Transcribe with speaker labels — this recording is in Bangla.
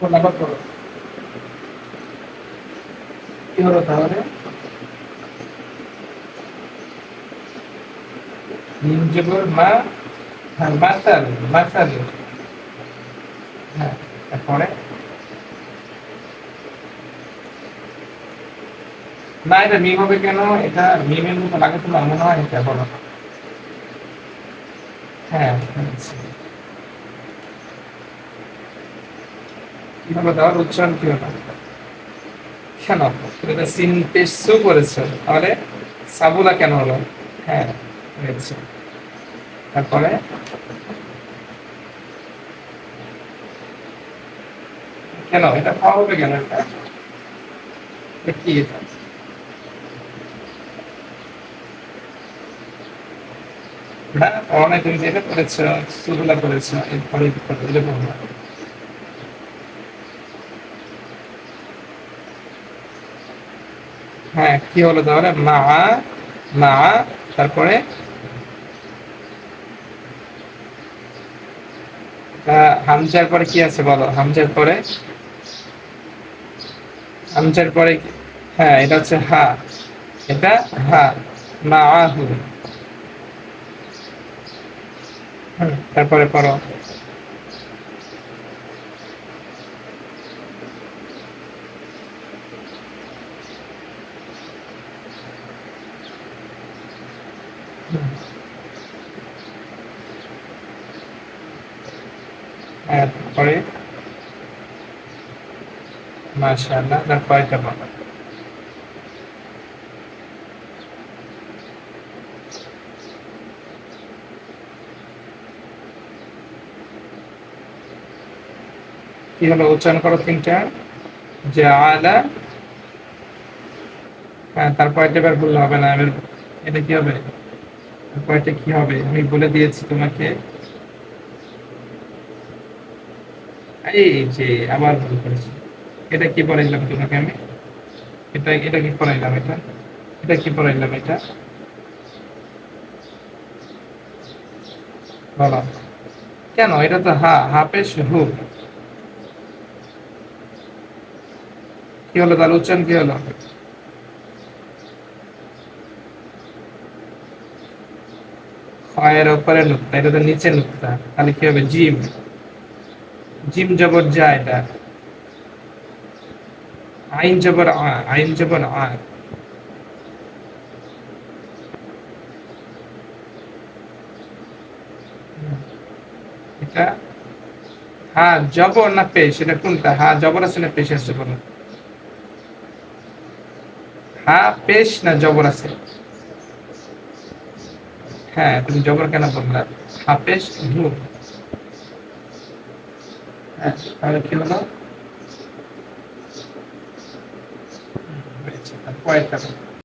Speaker 1: আবার করো। কি হলো তাহলে? মিম মা হ্যাঁ মাসাল মাসাল হ্যাঁ তারপরে? না, এটা মিম হবে কেন? এটা মিমের মতো লাগে তোমার মনে হয় এটা, বলো। হ্যাঁ উচ্চারণ কি কেন? তো সিন করেছ। তাহলে সাবুলা কেন হলো? হ্যাঁ হয়েছে। তারপরে? কেন? এটা হবে কেন এটা এটা কি এটা? হ্যাঁ অনেক তুমি যেটা করেছ সুগুলা করেছ, এরপরে এটা বলব হ্যাঁ কি হলো তাহলে? মা মা, তারপরে? হামজার পরে কি আছে বলো? হামজার পরে? হামজার পরে হ্যাঁ এটা হচ্ছে হা। এটা হা। মা আহু তারপরে পড়ো। তারপরে মাশাআল্লাহ কি হলো? উচ্চারণ করো তিনটা। জাআলা। হ্যাঁ তারপর এটা এবার বললে হবে না, এবার এটা কি হবে? এটা কি হবে? আমি বলে দিয়েছি তোমাকে। যে, আবার ভুল করেছি। এটা কি পড়াইলাম তোমাকে আমি? এটা এটা কি পড়াইলাম এটা? এটা কি পড়াইলাম এটা? বলো কেন? এটা তো হা হা হু কি হলো তার উচ্চারণ কি হলো? খয়ের উপরে নুক্তা, এটা তো নিচে নুক্তা। তাহলে কি হবে? জিম। জিম জবর যা এটা। আইন জবর আইন জবর আ। এটা হ্যাঁ জবর না পেশ? এটা কোনটা? হ্যাঁ জবর আছে না পেশ আছে বলো হ্যাঁ পেশ না জবর আছে? হ্যাঁ তুমি জবর কেন বললা হাফেজ হু হ্যাঁ তাহলে কি হলো বলো।